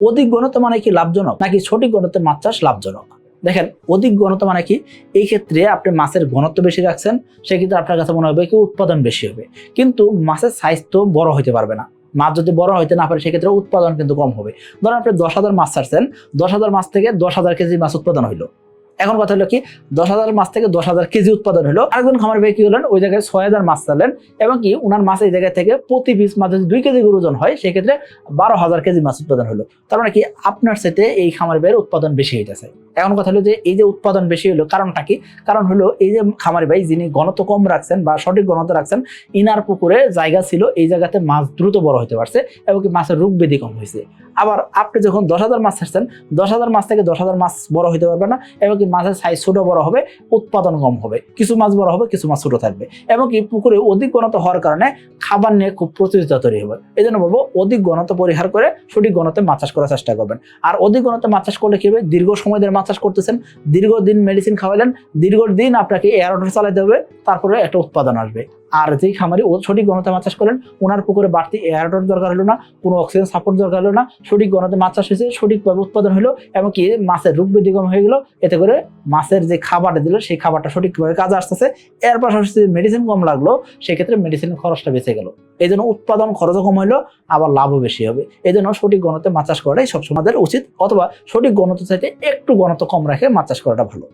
অধিক ঘনত্ব মানে কি লাভজনক? নাকি সঠিক ঘনত্বে মাছ চাষ লাভজনক? দেখেন, অধিক ঘনত্ব মানে কি? এই ক্ষেত্রে আপনি মাছের ঘনত্ব বেশি রাখছেন, সেক্ষেত্রে আপনার কাছে মনে হবে কি উৎপাদন বেশি হবে। কিন্তু মাছের সাইজ তো বড় হইতে পারবে না। মাছ যদি বড় হইতে না পারে, সেক্ষেত্রে উৎপাদন কিন্তু কম হবে। ধরেন আপনি দশ হাজার মাছ ছাড়ছেন, দশ হাজার মাছ থেকে দশ হাজার কেজি মাছ উৎপাদন হইল। এখন কথা হলো কি, দশ হাজার মাছ থেকে দশ হাজার কেজি উৎপাদন হলো। আরেকজন খামার ভাই কি হলেন, ওই জায়গায় ছয় হাজার মাছ চালেন, এবং কি উনার মাছ এই জায়গা থেকে প্রতি পিস মাছ যদি দুই কেজি ওজন হয়, সেক্ষেত্রে বারো হাজার কেজি মাছ উৎপাদন হলো। তার মানে কি, আপনার সাথে এই খামার ভাইয়ের উৎপাদন বেশি হইতেছে। এখন কথা হলো যে, এই যে উৎপাদন বেশি হলো, কারণটা কি? কারণ হলো এই যে খামারি ভাই যিনি ঘনত্ব কম রাখছেন বা সঠিক ঘনত্ব রাখছেন, ইনার পুকুরে জায়গা ছিল, এই জায়গাতে মাছ দ্রুত বড় হতে পারছে, এবং কি মাছের রোগ ব্যাধি কম হয়েছে আবার আপনি যখন দশ হাজার মাছ ছাড়ছেন, দশ হাজার মাছ থেকে দশ হাজার মাছ বড় হতে পারবে না, এবং কি মাছের সাইজ ছোট বড় হবে, উৎপাদন কম হবে। কিছু মাছ বড় হবে, কিছু মাছ ছোট থাকবে। এবং কি পুকুরে অধিক ঘনত্ব হওয়ার কারণে খাবার নিয়ে খুব প্রতিযোগিতা তৈরি হবে। এই জন্য বলব, অধিক ঘনত্ব পরিহার করে সঠিক ঘনত্বে মাছ চাষ করার চেষ্টা করবেন। আর অধিক ঘনত্বে মাছ চাষ করলে কি হবে? দীর্ঘ সময় ধরে মাছ চাষ করতেছেন, দীর্ঘদিন মেডিসিন খাওয়ালেন, দীর্ঘদিন আপনাকে এয়ার অর্ডার চালাতে হবে, তারপরে একটা উৎপাদন আসবে। আর যেই খামারি ও সঠিক ঘনত্বে মাছ চাষ করেন, ওনার পুকুরে বাড়তি এয়ার অর্ডার দরকার হলো না, কোনো অক্সিজেন সাপোর্ট দরকার হলো না, সঠিক গণতে মাছ চাষ হয়েছে সঠিকভাবে উৎপাদন হলো এবং কি মাছের রূপ ব্যাধি কম হয়ে গেলো, এতে করে মাছের যে খাবারটা দিল, সেই খাবারটা সঠিকভাবে কাজে আসতেছে। এর পাশাপাশি মেডিসিন কম লাগল, সেক্ষেত্রে মেডিসিনের খরচটা বেঁচে গেল। এই জন্য উৎপাদন খরচও কম হইল আবার লাভও বেশি হবে। এই জন্য সঠিক গণতে মাছ চাষ করাটাই সবসময় উচিত, অথবা সঠিক ঘনত্ব চাইতে একটু ঘনত্ব কম রাখে মাছ চাষ করাটা ভালো।